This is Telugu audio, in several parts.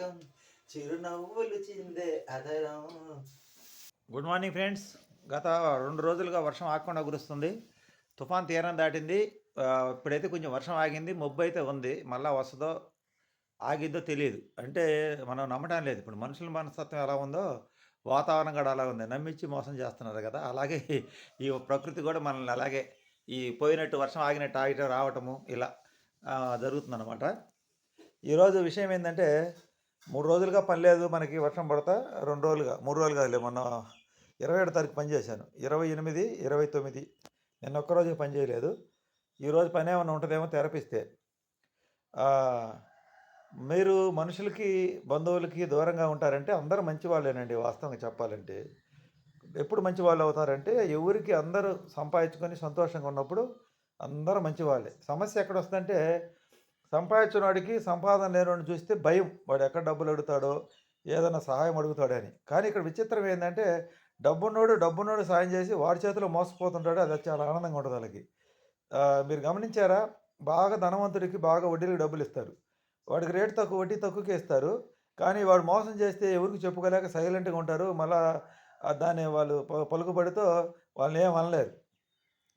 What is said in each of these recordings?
లోకం చిరునవ్వులు చిందే అదరం. Good morning friends. గత రెండు రోజులుగా వర్షం ఆగకుండా కురుస్తుంది. తుఫాన్ తీరం దాటింది. ఇప్పుడైతే కొంచెం వర్షం ఆగింది. మొబ్బు అయితే ఉంది. మళ్ళీ వస్తుందో ఆగిద్దో తెలియదు అంటే మనం నమ్మడం లేదు. ఇప్పుడు మనుషుల మనస్తత్వం ఎలా ఉందో వాతావరణం కూడా అలా ఉంది. నమ్మించి మోసం చేస్తున్నారు కదా. అలాగే ఈ ప్రకృతి కూడా మనల్ని అలాగే ఈ పోయినట్టు వర్షం ఆగినట్టు ఆగిట రావటము ఇలా జరుగుతుందన్నమాట. ఈరోజు విషయం ఏంటంటే మూడు రోజులుగా పని లేదు మనకి వర్షం పడతా రెండు రోజులుగా మూడు రోజులు కాదులే మొన్న ఇరవై ఏడు తారీఖు పని చేశాను. ఇరవై ఎనిమిది ఇరవై తొమ్మిది నిన్న ఒక్కరోజు పని చేయలేదు. ఈరోజు పని ఏమైనా ఉంటుందేమో తెరపిస్తే. మీరు మనుషులకి బంధువులకి దూరంగా ఉంటారంటే అందరూ మంచి వాళ్ళేనండి వాస్తవంగా చెప్పాలంటే. ఎప్పుడు మంచి వాళ్ళు అవుతారంటే ఎవరికి అందరూ సంపాదించుకొని సంతోషంగా ఉన్నప్పుడు అందరూ మంచి వాళ్ళే సమస్య ఎక్కడ వస్తుందంటే సంపాదించిన వాడికి సంపాదన లేనివాడిని చూస్తే భయం. వాడు ఎక్కడ డబ్బులు అడుగుతాడో ఏదైనా సహాయం అడుగుతాడని కానీ ఇక్కడ విచిత్రం ఏంటంటే డబ్బున్నోడు డబ్బున్నోడు సాయం చేసి వాడి చేతిలో మోసపోతుంటాడు. అది చాలా ఆనందంగా ఉంటుంది వాళ్ళకి. మీరు గమనించారా? బాగా ధనవంతుడికి బాగా వడ్డీలకు డబ్బులు ఇస్తారు. వాడికి రేటు తక్కువ వడ్డీ తక్కువకే ఇస్తారు. కానీ వాడు మోసం చేస్తే ఎవరికి చెప్పుకోలేక సైలెంట్గా ఉంటారు. మళ్ళా దాన్ని వాళ్ళు ప- పలుకుబడితో వాళ్ళని ఏం అనలేరు.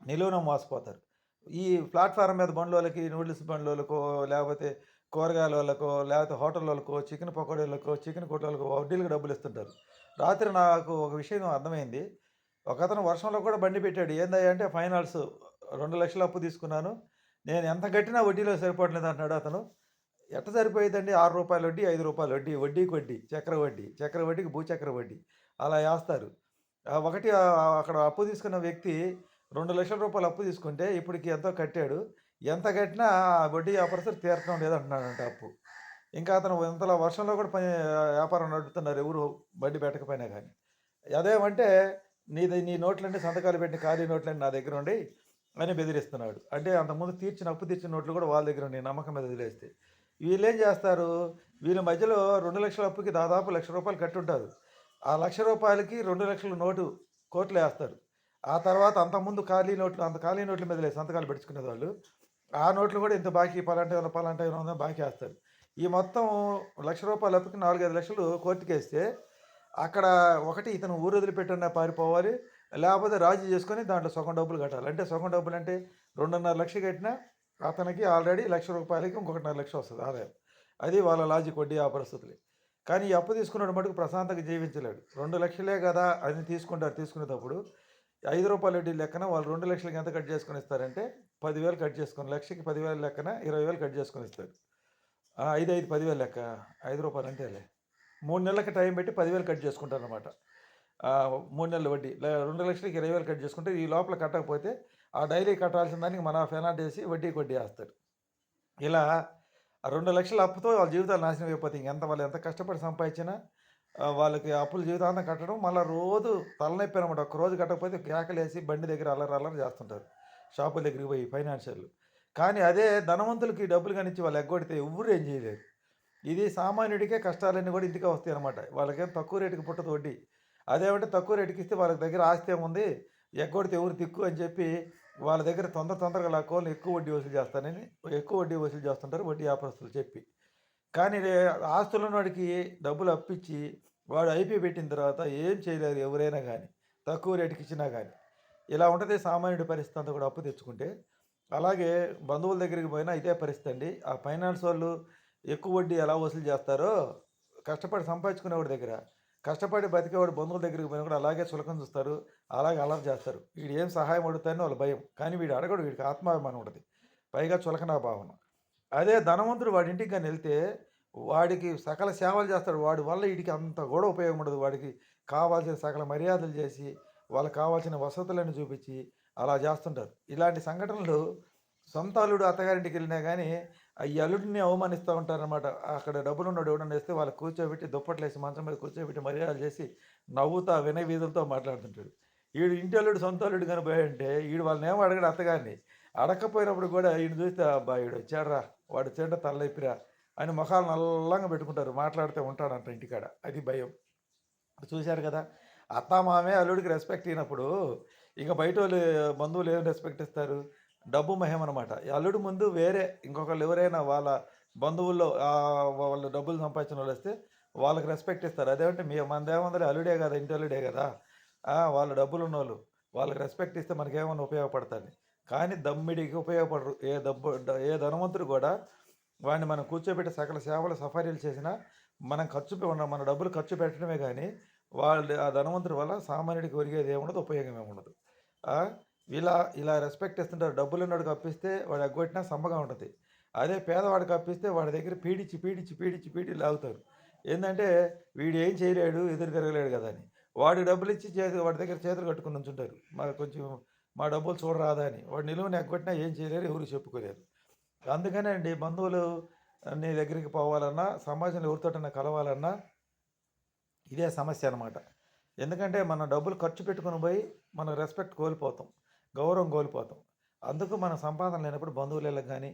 నిలువున మోసపోతారు. ఈ ప్లాట్ఫారం మీద బండ్ల వాళ్ళకి నూడిల్స్ బండ్ల వాళ్ళకో లేకపోతే కూరగాయల వాళ్ళకో లేకపోతే హోటల్ వాళ్ళకో చికెన్ పకోడీలకో చికెన్ కొట్టాలకో వడ్డీలకు డబ్బులు ఇస్తుంటారు. రాత్రి నాకు ఒక విషయం అర్థమైంది. ఒక అతను వర్షంలో కూడా బండి పెట్టాడు. ఏందయ్యా అంటే ఫైనాన్స్ రెండు లక్షల అప్పు తీసుకున్నాను. నేను ఎంత కట్టినా వడ్డీలో సరిపోవట్లేదు అంటున్నాడు అతను. ఎట్ట సరిపోయేదండి? ఆరు రూపాయల వడ్డీ ఐదు రూపాయల వడ్డీ వడ్డీకి వడ్డీ చక్ర వడ్డీ చక్ర వడ్డీకి భూచక్ర వడ్డీ. అలా వేస్తారు. ఒకటి అక్కడ అప్పు తీసుకున్న వ్యక్తి రెండు లక్షల రూపాయలు అప్పు తీసుకుంటే ఇప్పటికి ఎంతో కట్టాడు. ఎంత కట్టినా ఆ వడ్డీ వ్యాపారస్తులు తీర్చడం లేదంటున్నాడంట అప్పు. ఇంకా అతను ఇంతలో వర్షంలో కూడా పని వ్యాపారం నడుపుతున్నారు ఎవరు బండి పెట్టకపోయినా కానీ. అదేమంటే నీది నీ నోట్లన్నీ సంతకాలు పెట్టిన ఖాళీ నోట్లన్నీ నా దగ్గర ఉండి అని బెదిరిస్తున్నాడు. అంటే అంతకుముందు తీర్చిన అప్పు తీర్చిన నోట్లు కూడా వాళ్ళ దగ్గర ఉండి నమ్మకం మీద వదిలేస్తే. వీళ్ళు ఏం చేస్తారు? వీళ్ళ మధ్యలో రెండు లక్షల అప్పుకి దాదాపు లక్ష రూపాయలు కట్టుంటారు. ఆ లక్ష రూపాయలకి రెండు లక్షల నోటు కోట్లు వేస్తారు. ఆ తర్వాత అంతకుముందు ఖాళీ నోట్లు అంత ఖాళీ నోట్ల మీద లేదు సంతకాలు పెట్టుకునే వాళ్ళు. ఆ నోట్లు కూడా ఇంత బాకీ పలాంటి పలాంటి ఉందని బాకీ వేస్తారు. ఈ మొత్తం లక్ష రూపాయల అప్పుకి నాలుగైదు లక్షలు కోర్టుకేస్తే అక్కడ ఒకటి ఇతను ఊరు వదిలిపెట్టున్నా పారిపోవాలి లేకపోతే రాజీ చేసుకొని దాంట్లో సగం డబ్బులు కట్టాలి. అంటే సగం డబ్బులు అంటే రెండున్నర లక్షలు కట్టినా అతనికి ఆల్రెడీ లక్ష రూపాయలకి ఇంకొకటిన్నర లక్ష వస్తుంది ఆదాయం. అది వాళ్ళ లాజిక్ వడ్డీ ఆ పరిస్థితులు కానీ ఈ అప్పు తీసుకున్నాడు మటుకు ప్రశాంతంగా జీవించలేడు. రెండు లక్షలే కదా అని తీసుకుంటారు తీసుకునేటప్పుడు. ఐదు రూపాయల వడ్డీ లెక్కన వాళ్ళు రెండు లక్షలకి ఎంత కట్ చేసుకొని ఇస్తారంటే పదివేలు కట్ చేసుకొని లక్షకి పదివేల లెక్కన ఇరవై వేలు కట్ చేసుకొని ఇస్తారు. ఐదు ఐదు పదివేలు లెక్క ఐదు రూపాయలు అంటేలే మూడు నెలలకి టైం పెట్టి పదివేలు కట్ చేసుకుంటారు అనమాట మూడు నెలల వడ్డీ రెండు లక్షలకి ఇరవై వేలు కట్ చేసుకుంటే ఈ లోపల కట్టకపోతే ఆ డైలీ కట్టాల్సిన దానికి మన ఫెనాట్ వేసి వడ్డీకి వడ్డీ వేస్తారు. ఇలా ఆ రెండు లక్షల అప్పుతో వాళ్ళ జీవితాలు నాశనం అయిపోతాయి. ఇంకెంత వాళ్ళు ఎంత కష్టపడి సంపాదించినా వాళ్ళకి అప్పులు జీవితాంతం కట్టడం మళ్ళీ రోజు తలనొప్పి అనమాట. ఒక రోజు కట్టకపోతే కేకలేసి బండి దగ్గర అల్లరి అల్లరి చేస్తుంటారు. షాపుల దగ్గరికి పోయి ఫైనాన్షియల్ కానీ అదే ధనవంతులకి డబ్బులు కానిచ్చి వాళ్ళు ఎగ్గొడితే ఎవరు ఏం చేయలేరు. ఇది సామాన్యుడికే కష్టాలన్నీ కూడా ఇంటికే వస్తాయి అనమాట. వాళ్ళకేం తక్కువ రేటుకి పుట్టదు వడ్డీ. అదేమంటే తక్కువ రేటుకి ఇస్తే వాళ్ళ దగ్గర ఆస్తి ఏముంది? ఎగ్గొడితే ఎవరు తిక్కు అని చెప్పి వాళ్ళ దగ్గర తొందర తొందరగా లాక్కోవాలి ఎక్కువ వడ్డీ వసూలు చేస్తానని ఎక్కువ వడ్డీ వసూలు చేస్తుంటారు వడ్డీ వ్యాపారస్తులు చెప్పి. కానీ ఆస్తులను వాడికి డబ్బులు అప్పించి వాడు ఐపీ పెట్టిన తర్వాత ఏం చేయలేరు ఎవరైనా కానీ తక్కువ రేటుకి ఇచ్చినా కానీ ఇలా ఉంటుంది సామాన్యుడి పరిస్థితి అంతా కూడా అప్పు తెచ్చుకుంటే. అలాగే బంధువుల దగ్గరికి పోయినా ఇదే పరిస్థితి అండి. ఆ ఫైనాన్స్ వాళ్ళు ఎక్కువ వడ్డీ ఎలా వసూలు చేస్తారో కష్టపడి సంపాదించుకునేవాడి దగ్గర కష్టపడి బతికేవాడు బంధువుల దగ్గరికి పోయినా కూడా అలాగే చులకం చూస్తారు అలాగే అలర్ చేస్తారు. వీడు ఏం సహాయం అడుగుతారని వాళ్ళ భయం. కానీ వీడు అడగడు వీడికి ఆత్మాభిమానం ఉంటుంది. పైగా చులకనా భావన. అదే ధనవంతుడు వాడి ఇంటికి కానీ వెళ్తే వాడికి సకల సేవలు చేస్తాడు. వాడి వల్ల వీడికి అంత కూడా ఉపయోగం ఉండదు. వాడికి కావాల్సిన సకల మర్యాదలు చేసి వాళ్ళకి కావాల్సిన వసతులను చూపించి అలా చేస్తుంటారు. ఇలాంటి సంఘటనలు సొంత అల్లుడు అత్తగారింటికి వెళ్ళినా కానీ ఈ అల్లుడిని అవమానిస్తూ ఉంటారనమాట అక్కడ డబ్బులు ఉన్నాడు ఎవడన్నా వేస్తే వాళ్ళు కూర్చోబెట్టి దుప్పట్లు వేసి మంచం మీద కూర్చోబెట్టి మర్యాదలు చేసి నవ్వుతా వినయ వీధులతో మాట్లాడుతుంటాడు. వీడు ఇంటి అల్లుడు సొంత అల్లుడు కానీ వీడు వాళ్ళని ఏమో అడగడు అత్తగారిని. అడగకపోయినప్పుడు కూడా ఈయన చూస్తే అబ్బాయి వీడు వచ్చాడురా వాడు చేట తలైపిరా అని ముఖాలు నల్లంగా పెట్టుకుంటారు మాట్లాడితే ఉంటాడంట ఇంటికాడ. అది భయం. చూశారు కదా అత్తామామే అల్లుడికి రెస్పెక్ట్ అయినప్పుడు ఇంకా బయట వాళ్ళు బంధువులు ఏం రెస్పెక్ట్ ఇస్తారు? డబ్బు మహిమ అనమాట అల్లుడు ముందు వేరే ఇంకొకళ్ళు ఎవరైనా వాళ్ళ బంధువుల్లో వాళ్ళు డబ్బులు సంపాదించిన వాళ్ళు వస్తే వాళ్ళకి రెస్పెక్ట్ ఇస్తారు. అదేమంటే మీ మనదేముందని అల్లుడే కదా ఇంటి అల్లుడే కదా? వాళ్ళు వాళ్ళ డబ్బులు ఉన్నోళ్ళు వాళ్ళకి రెస్పెక్ట్ ఇస్తే మనకేమన్నా ఉపయోగపడుతుంది? కానీ దమ్మిడికి ఉపయోగపడరు. ఏ దబ్బు ఏ ధనవంతుడు కూడా వాడిని మనం కూర్చోబెట్టి సకల సేవలు సఫారీలు చేసినా మనం ఖర్చు ఉన్న మన డబ్బులు ఖర్చు పెట్టడమే కానీ వాళ్ళు ఆ ధనవంతుడి వల్ల సామాన్యుడికి ఒరిగేది ఏముండదు ఉపయోగం ఏముండదు. ఇలా ఇలా రెస్పెక్ట్ ఇస్తుంటారు. డబ్బులు ఉన్నాడు కప్పిస్తే వాడు ఎగ్గొట్టినా సమ్మగా ఉంటుంది. అదే పేదవాడికి కప్పిస్తే వాడి దగ్గర పీడించి పీడించి పీడించి పీడి లాగుతారు ఏంటంటే వీడు ఏం చేయలేడు ఎదురు తిరగలేడు కదా అని. వాడి డబ్బులు ఇచ్చి చేతి వాడి దగ్గర చేతులు కట్టుకుని ఉంచుంటారు మాకు కొంచెం మా డబ్బులు చూడరాదా అని. వాడు నిలువుని ఎగ్గొట్టినా ఏం చేయలేరు ఎవరు చెప్పుకోలేరు. అందుకనే అండి బంధువులు నీ దగ్గరికి పోవాలన్నా సమాజంలో ఎవరితోటన్నా కలవాలన్నా ఇదే సమస్య అనమాట ఎందుకంటే మన డబ్బులు ఖర్చు పెట్టుకుని పోయి మనం రెస్పెక్ట్ కోల్పోతాం గౌరవం కోల్పోతాం. అందుకు మన సంపాదన లేనప్పుడు బంధువులకు కానీ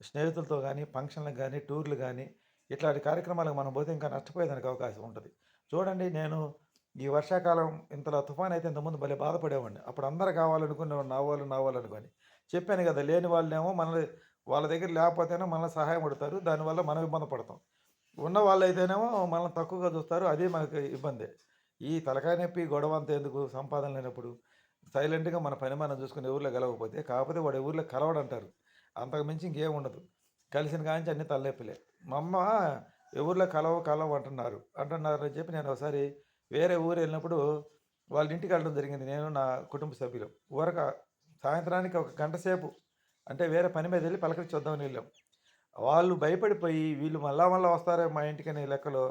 స్నేహితులతో కానీ ఫంక్షన్లకు కానీ టూర్లు కానీ ఇట్లాంటి కార్యక్రమాలకు మనం పోతే ఇంకా నష్టపోయేదానికి అవకాశం ఉంటుంది. చూడండి నేను ఈ వర్షాకాలం ఇంతలో తుఫాన్ అయితే ఇంతకుముందు భలే బాధపడేవాడిని. అప్పుడు అందరు కావాలనుకునేవాడు నా వాళ్ళు చెప్పాను కదా లేని వాళ్ళేమో మన వాళ్ళ దగ్గర లేకపోతేనే మనల్ని సహాయం పడతారు దానివల్ల మనం ఇబ్బంది పడతాం. ఉన్న వాళ్ళు అయితేనేమో మనల్ని తక్కువగా చూస్తారు అదే మనకి ఇబ్బంది. ఈ తలకాయ నొప్పి గొడవ అంత ఎందుకు సంపాదన లేనప్పుడు? సైలెంట్గా మన పని మనం చూసుకుని ఊర్లో గెలవకపోతే కాకపోతే వాడు ఊర్లో కలవడంటారు. అంతకు మించి ఇంకేం ఉండదు. కలిసిన కాంచి అన్ని తలనొప్పిలే. మా అమ్మ ఎవరిలో కలవ కలవ అంటున్నారు అంటున్నారు అని చెప్పి నేను ఒకసారి వేరే ఊరు వెళ్ళినప్పుడు వాళ్ళ ఇంటికి వెళ్ళడం జరిగింది. నేను నా కుటుంబ సభ్యులు. ఊరక సాయంత్రానికి ఒక గంట సేపు అంటే వేరే పని మీద వెళ్ళి పలకరించి వద్దామని వెళ్ళాం. వాళ్ళు భయపడిపోయి వీళ్ళు మళ్ళా మళ్ళీ వస్తారే మా ఇంటికి అనే లెక్కలో.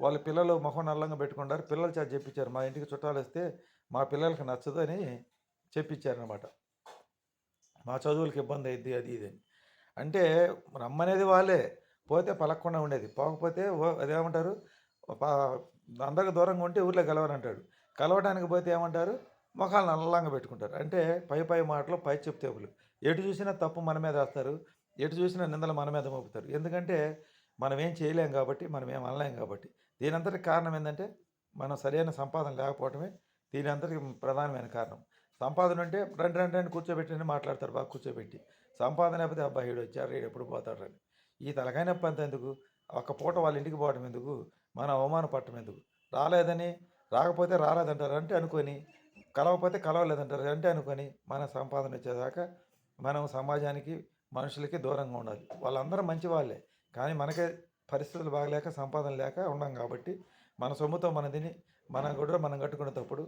వాళ్ళ పిల్లలు మొహం నల్లంగా పెట్టుకుంటారు. పిల్లలు చేత చెప్పించారు మా ఇంటికి చుట్టాలు వస్తే మా పిల్లలకి నచ్చదు అని చెప్పించారనమాట మా చదువులకు ఇబ్బంది అయింది అది ఇది అని. అంటే రమ్మనేది వాళ్ళే. పోతే పలకకుండా ఉండేది. పోకపోతే అదేమంటారు? అందరికి దూరంగా ఉంటే ఊర్లో కలవనంటాడు కలవడానికి పోతే ఏమంటారు? ముఖాలు నల్లంగా పెట్టుకుంటారు. అంటే పై పై మాటలు పై చెప్తేపులు ఎటు చూసినా తప్పు మన మీద వేస్తారు. ఎటు చూసినా నిందలు మన మీద మోపుతారు. ఎందుకంటే మనం ఏం చేయలేం కాబట్టి మనం ఏం అనలేం కాబట్టి. దీని అంతటికి కారణం ఏంటంటే మనం సరైన సంపాదన లేకపోవడమే దీని అంతటికి ప్రధానమైన కారణం. సంపాదన ఉంటే రెండు రెండు రెండు కూర్చోబెట్టి మాట్లాడతారు బాగా కూర్చోబెట్టి. సంపాదన లేకపోతే అబ్బాయి ఈడు వచ్చారు ఎప్పుడు పోతాడు అని ఈ తలకాయ నొప్పి అంత ఎందుకు? ఒక్క పూట వాళ్ళ ఇంటికి పోవడం ఎందుకు? మనం అవమానపడటం ఎందుకు? రాలేదని రాకపోతే రాలేదంటారు అంటే అనుకొని కలవకపోతే కలవలేదంటారు అంటే అనుకొని మన సంపాదన వచ్చేదాకా మనం సమాజానికి మనుషులకి దూరంగా ఉండాలి. వాళ్ళందరూ మంచి వాళ్ళే. కానీ మనకే పరిస్థితులు బాగలేక సంపాదన లేక ఉన్నాం కాబట్టి మన సొమ్ముతో మన తిని మన కూడా మనం కట్టుకునే తప్పుడు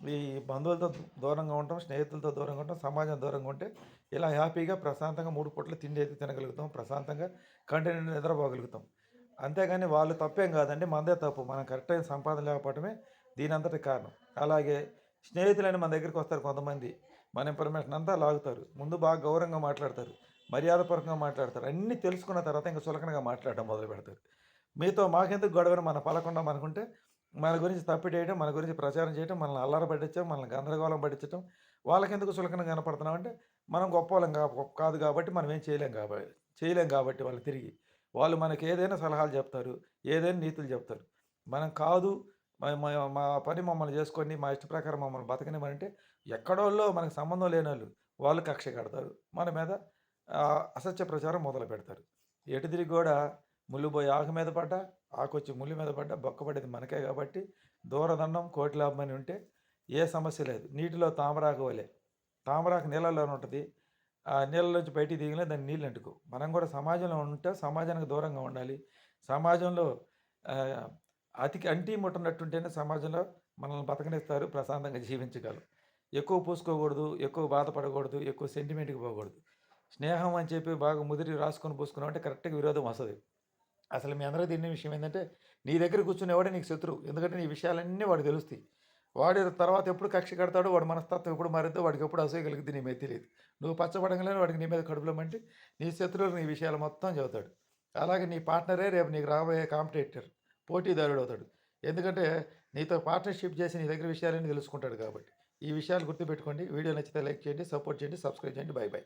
ఈ బంధువులతో దూరంగా ఉంటాం స్నేహితులతో దూరంగా ఉంటాం సమాజం దూరంగా ఉంటే ఇలా హ్యాపీగా ప్రశాంతంగా మూడు పూట్ల తిండి అయితే తినగలుగుతాం ప్రశాంతంగా కంటిన్యూ నిద్రపోగలుగుతాం. అంతేగాని వాళ్ళు తప్పేం కాదండి మనదే తప్పు. మనం కరెక్ట్ అయిన సంపాదన లేకపోవడమే దీని అంతటి కారణం. అలాగే స్నేహితులని మన దగ్గరికి వస్తారు కొంతమంది. మన ఇన్ఫర్మేషన్ అంతా లాగుతారు. ముందు బాగా గౌరవంగా మాట్లాడతారు. మర్యాదపూర్వకంగా మాట్లాడతారు. అన్నీ తెలుసుకున్న తర్వాత ఇంకా చులకనగా మాట్లాడడం మొదలు పెడతారు. మీతో మాకెందుకు గొడవని మన పలకుండా మనకుంటే మన గురించి తప్పిటేయడం మన గురించి ప్రచారం చేయడం మనల్ని అల్లరి పట్టించడం మనల్ని గందరగోళం పట్టించడం వాళ్ళకెందుకు సులకనగా కనపడుతున్నాం అంటే మనం గొప్ప వాళ్ళం కాదు కాబట్టి మనం ఏం చేయలేం కాబట్టి చేయలేం కాబట్టి వాళ్ళు తిరిగి వాళ్ళు మనకి ఏదైనా సలహాలు చెప్తారు ఏదైనా నీతులు చెప్తారు. మనం కాదు మా- పని మమ్మల్ని చేసుకొని మా ఇష్ట ప్రకారం మమ్మల్ని బతకనివ్వనంటే ఎక్కడోళ్ళో మనకు సంబంధం లేని వాళ్ళు వాళ్ళు కక్ష కడతారు. మన మీద అసత్య ప్రచారం మొదలు పెడతారు. ఎటు తిరిగి కూడా ముళ్ళుపోయి ఆకు మీద పడ్డ ఆకొచ్చి ముళ్ళు మీద పడ్డ బొక్కపడేది మనకే కాబట్టి దూరదండం కోటి లాభం అని ఉంటే ఏ సమస్య లేదు. నీటిలో తామరాకు వలే. తామరాకు నీళ్ళలోనే ఉంటుంది. ఆ నీళ్ళలోంచి బయటికి దిగిన దాన్ని నీళ్ళు అంటుకో. మనం కూడా సమాజంలో ఉంటే సమాజానికి దూరంగా ఉండాలి. సమాజంలో అతికి అంటి ముట్టనట్టుంటేనే సమాజంలో మనల్ని బతకనిస్తారు ప్రశాంతంగా జీవించగలం. ఎక్కువ పూసుకోకూడదు ఎక్కువ బాధపడకూడదు ఎక్కువ సెంటిమెంట్కి పోకూడదు. స్నేహం అని చెప్పి బాగా ముదిరి రాసుకొని పూసుకున్నాం అంటే కరెక్ట్గా విరోధం వస్తుంది. అసలు మీ అందరూ తిన్న విషయం ఏంటంటే నీ దగ్గర కూర్చునేవాడే నీకు శత్రువు. ఎందుకంటే నీ విషయాలన్నీ వాడు తెలుస్తాయి. వాడి తర్వాత ఎప్పుడు కక్ష కడతాడు వాడు మనస్తత్వం ఎప్పుడు మారిద్దో వాడికి ఎప్పుడు అసూయ కలిగితే నీ మీద తెలియదు. నువ్వు పచ్చబడంగానే వాడికి నీ మీద కడుపులమంటే నీ శత్రువులు నీ విషయాలు మొత్తం చదువుతాడు. అలాగే నీ పార్ట్నరే రేపు నీకు రాబోయే కాంపిటేటర్ పోటీదారుడు అవుతాడు. ఎందుకంటే నీతో పార్ట్నర్షిప్ చేసి నీ దగ్గర విషయాలన్నీ తెలుసుకుంటాడు కాబట్టి. ఈ విషయాలు గుర్తుపెట్టుకోండి. వీడియో నచ్చితే లైక్ చేయండి సపోర్ట్ చేయండి సబ్స్క్రైబ్ చేయండి. Bye bye.